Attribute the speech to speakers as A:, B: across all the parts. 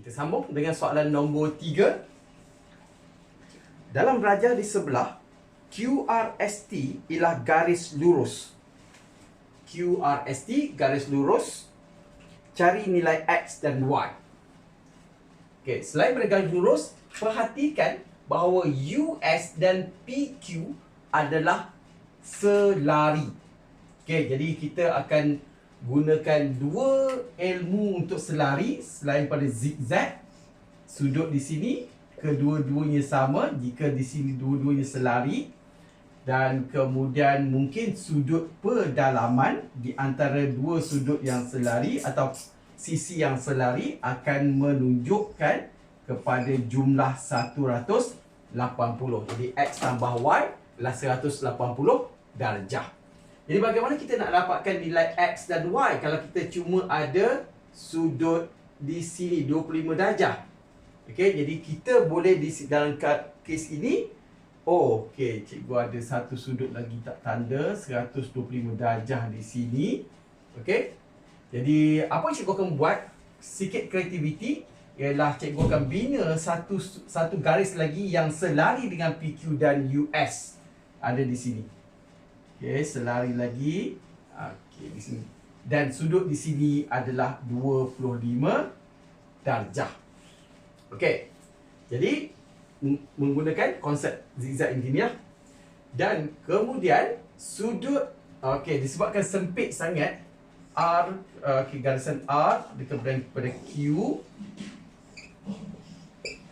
A: Kita sambung dengan soalan nombor 3. Dalam raja di sebelah, QRST ialah garis lurus. QRST garis lurus. Cari nilai X dan Y. Okey, selain pada garis lurus, perhatikan bahawa US dan PQ adalah selari. Okey, jadi kita akan gunakan dua ilmu untuk selari selain pada zigzag. Sudut di sini kedua-duanya sama jika di sini dua-duanya selari dan kemudian mungkin sudut pedalaman di antara dua sudut yang selari atau sisi yang selari akan menunjukkan kepada jumlah 180. Jadi X tambah Y adalah 180 darjah. Jadi bagaimana kita nak dapatkan nilai X dan Y kalau kita cuma ada sudut di sini 25 darjah? Okey, jadi kita boleh di dalam kes ini oh okey, cikgu ada satu sudut lagi tak tanda 125 darjah di sini. Okey. Jadi apa yang cikgu akan buat? Sikit kreativiti ialah cikgu akan bina satu satu garis lagi yang selari dengan PQ dan US ada di sini. Okey, selari lagi. Okey, di sini. Dan sudut di sini adalah 25 darjah. Okey. Jadi menggunakan konsep zigzag engineer dan kemudian sudut okey disebabkan sempit sangat R okay, garisan R dekat pada Q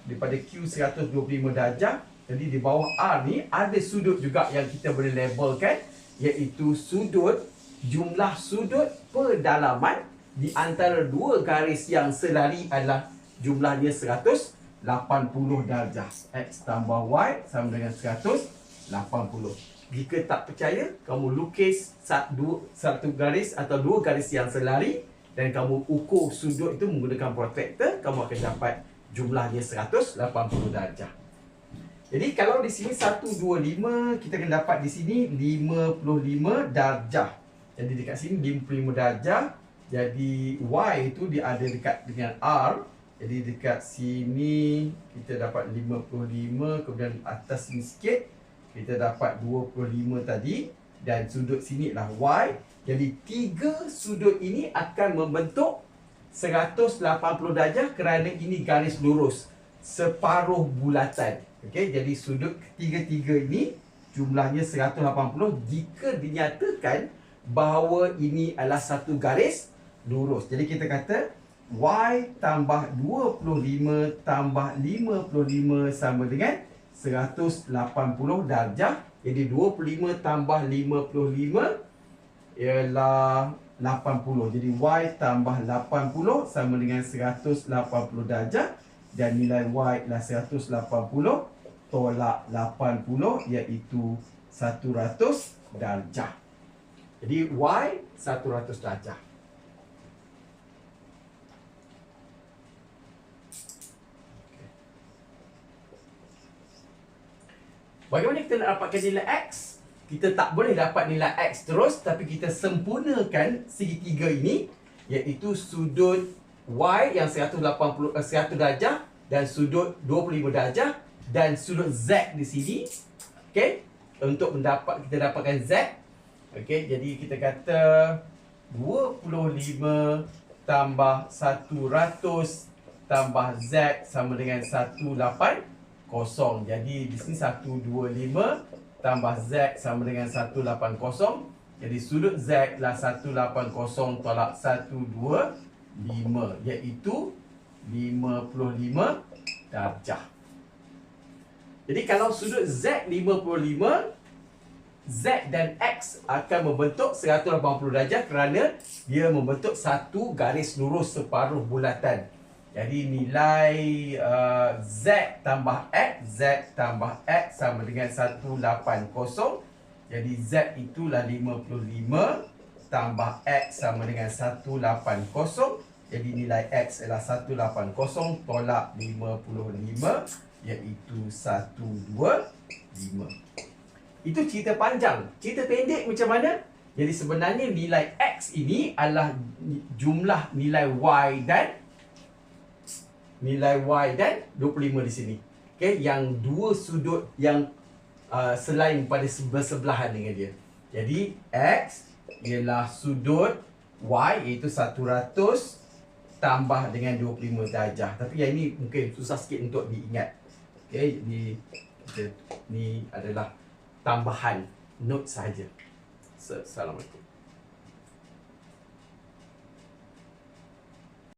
A: daripada Q 125 darjah jadi di bawah R ni ada sudut juga yang kita boleh labelkan iaitu sudut jumlah sudut pedalaman di antara dua garis yang selari adalah jumlahnya 180 darjah. X tambah Y sama dengan 180. Jika tak percaya, kamu lukis satu, satu garis atau dua garis yang selari dan kamu ukur sudut itu menggunakan protractor, kamu akan dapat jumlahnya 180 darjah. Jadi kalau di sini 125, kita akan dapat di sini 55 darjah. Jadi dekat sini 55 darjah. Jadi Y itu dia ada dekat dengan R jadi dekat sini kita dapat 55 kemudian atas sini sikit kita dapat 25 tadi dan sudut sini adalah Y. Jadi tiga sudut ini akan membentuk 180 darjah kerana ini garis lurus separuh bulatan. Okey, jadi sudut ketiga-tiga ini jumlahnya 180 jika dinyatakan bahawa ini adalah satu garis lurus. Jadi kita kata Y tambah 25 tambah 55 sama dengan 180 darjah. Jadi 25 tambah 55 ialah 80. Jadi Y tambah 80 sama dengan 180 darjah. Dan nilai Y adalah 180 tolak 80 iaitu 100 darjah. Jadi Y 100 darjah. Bagaimana kita nak dapatkan nilai X? Kita tak boleh dapat nilai X terus Tapi kita sempurnakan segitiga ini Iaitu sudut Y yang 180, 100 eh, darjah Dan sudut 25 darjah Dan sudut Z di sini Okay Untuk mendapat kita dapatkan Z Okay Jadi kita kata 25 tambah 100 tambah Z sama dengan 18 kosong. Jadi di sini 125 tambah Z sama dengan 180. Jadi sudut Z adalah 180 tolak 125 iaitu 55 darjah. Jadi kalau sudut Z 55 Z dan X akan membentuk 180 darjah kerana dia membentuk satu garis lurus separuh bulatan. Jadi nilai uh, Z tambah X, Z tambah X sama dengan 180. Jadi Z itulah 55 tambah X sama dengan 180. Jadi nilai X adalah 180 tolak 55 iaitu 125. Itu cerita panjang. Cerita pendek macam mana? Jadi sebenarnya nilai X ini adalah jumlah nilai Y dan nilai Y dan 25 di sini. Okey, yang dua sudut yang uh, selain pada bersebelahan dengan dia. Jadi X ialah sudut Y iaitu 100 tambah dengan 25 darjah. Tapi yang ini mungkin susah sikit untuk diingat. Okey, di ni adalah tambahan note saja. Assalamualaikum.